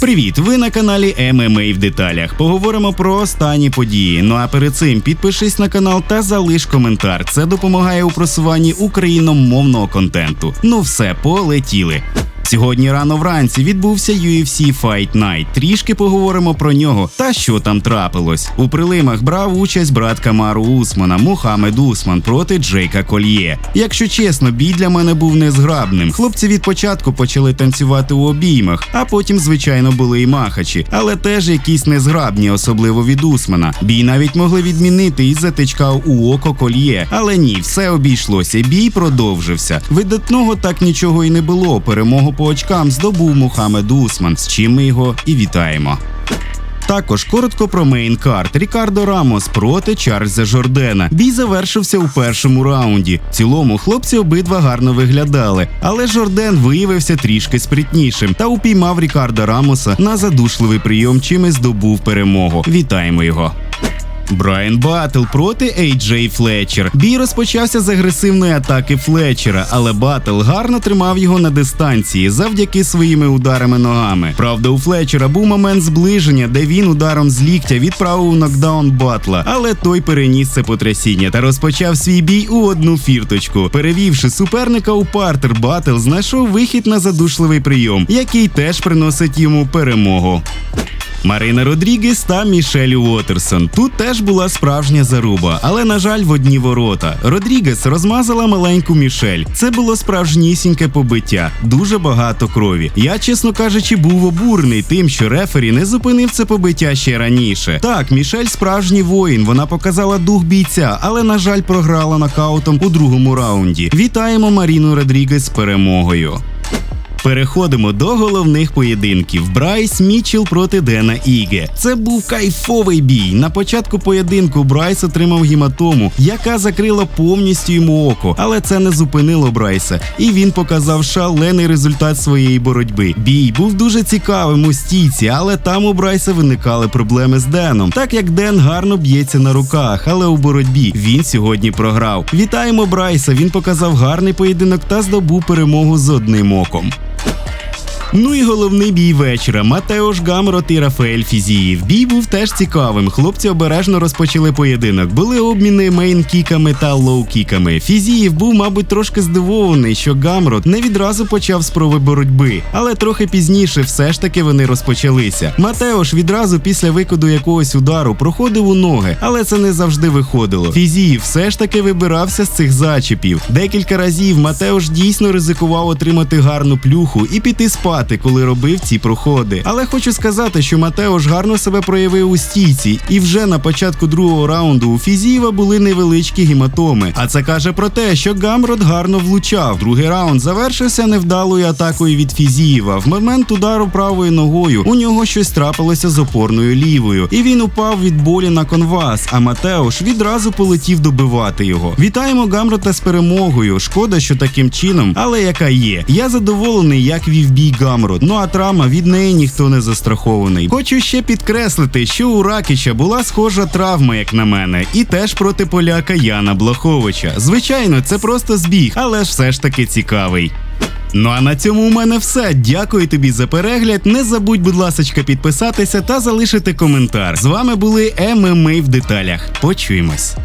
Привіт! Ви на каналі ММА в деталях. Поговоримо про останні події. Ну а перед цим підпишись на канал та залиш коментар. Це допомагає у просуванні україномовного контенту. Ну все, полетіли. Сьогодні рано вранці відбувся UFC Fight Night. Трішки поговоримо про нього та що там трапилось. У прилимах брав участь брат Камару Усмана Мухаммед Усман проти Джейка Кольє. Якщо чесно, бій для мене був незграбним. Хлопці від початку почали танцювати у обіймах, а потім, звичайно, були і махачі, але теж якісь незграбні, особливо від Усмана. Бій навіть могли відмінити і затичкав у око Кольє. Але ні, все обійшлося. Бій продовжився. Видатного так нічого і не було. Перемогу по очкам здобув Мухаммед Усман, з чим ми його і вітаємо. Також коротко про мейнкарт. Рікардо Рамос проти Чарльза Жордена. Бій завершився у першому раунді. В цілому хлопці обидва гарно виглядали, але Жорден виявився трішки спритнішим та упіймав Рікардо Рамоса на задушливий прийом, чим і здобув перемогу. Вітаємо його. Брайан Баттл проти Ейджей Флетчер. Бій розпочався з агресивної атаки Флетчера, але Баттл гарно тримав його на дистанції завдяки своїми ударами ногами. Правда, у Флетчера був момент зближення, де він ударом з ліктя відправив нокдаун Батла, але той переніс це потрясіння та розпочав свій бій у одну фірточку. Перевівши суперника у партер, Баттл знайшов вихід на задушливий прийом, який теж приносить йому перемогу. Марина Родрігес та Мішель Уотерсон. Тут теж була справжня заруба, але на жаль, в одні ворота. Родрігес розмазала маленьку Мішель. Це було справжнісіньке побиття, дуже багато крові. Я, чесно кажучи, був обурений тим, що рефері не зупинив це побиття ще раніше. Так, Мішель справжній воїн. Вона показала дух бійця, але на жаль, програла нокаутом у другому раунді. Вітаємо Маріну Родрігес з перемогою. Переходимо до головних поєдинків. Брайс Мічел проти Дена Іге. Це був кайфовий бій. На початку поєдинку Брайс отримав гематому, яка закрила повністю йому око, але це не зупинило Брайса, і він показав шалений результат своєї боротьби. Бій був дуже цікавим у стійці, але там у Брайса виникали проблеми з Деном, так як Ден гарно б'ється на руках, але у боротьбі він сьогодні програв. Вітаємо Брайса. Він показав гарний поєдинок та здобув перемогу з одним оком. Ну і головний бій вечора. Матеош Гамрот і Рафаель Фізіїв. Бій був теж цікавим. Хлопці обережно розпочали поєдинок. Були обміни мейн-кіками та лоу-кіками. Фізіїв був, мабуть, трошки здивований, що Гамрот не відразу почав спроби боротьби, але трохи пізніше все ж таки вони розпочалися. Матеош відразу після викиду якогось удару проходив у ноги, але це не завжди виходило. Фізіїв все ж таки вибирався з цих зачіпів. Декілька разів Матеош дійсно ризикував отримати гарну плюху і піти спати коли робив ці проходи. Але хочу сказати, що Матеош гарно себе проявив у стійці, і вже на початку другого раунду у Фізієва були невеличкі гематоми. А це каже про те, що Гамрот гарно влучав. Другий раунд завершився невдалою атакою від Фізієва. В момент удару правою ногою у нього щось трапилося з опорною лівою, і він упав від болі на конвас. А Матеош відразу полетів добивати його. Вітаємо Гамрота з перемогою. Шкода, що таким чином, але яка є. Я задоволений, як вів бій Гамрот. Ну а травма від неї ніхто не застрахований. Хочу ще підкреслити, що у Ракіча була схожа травма, як на мене, і теж проти поляка Яна Блаховича. Звичайно, це просто збіг, але ж все ж таки цікавий. Ну а на цьому у мене все. Дякую тобі за перегляд. Не забудь, будь ласка, підписатися та залишити коментар. З вами були ММА в деталях. Почуємось.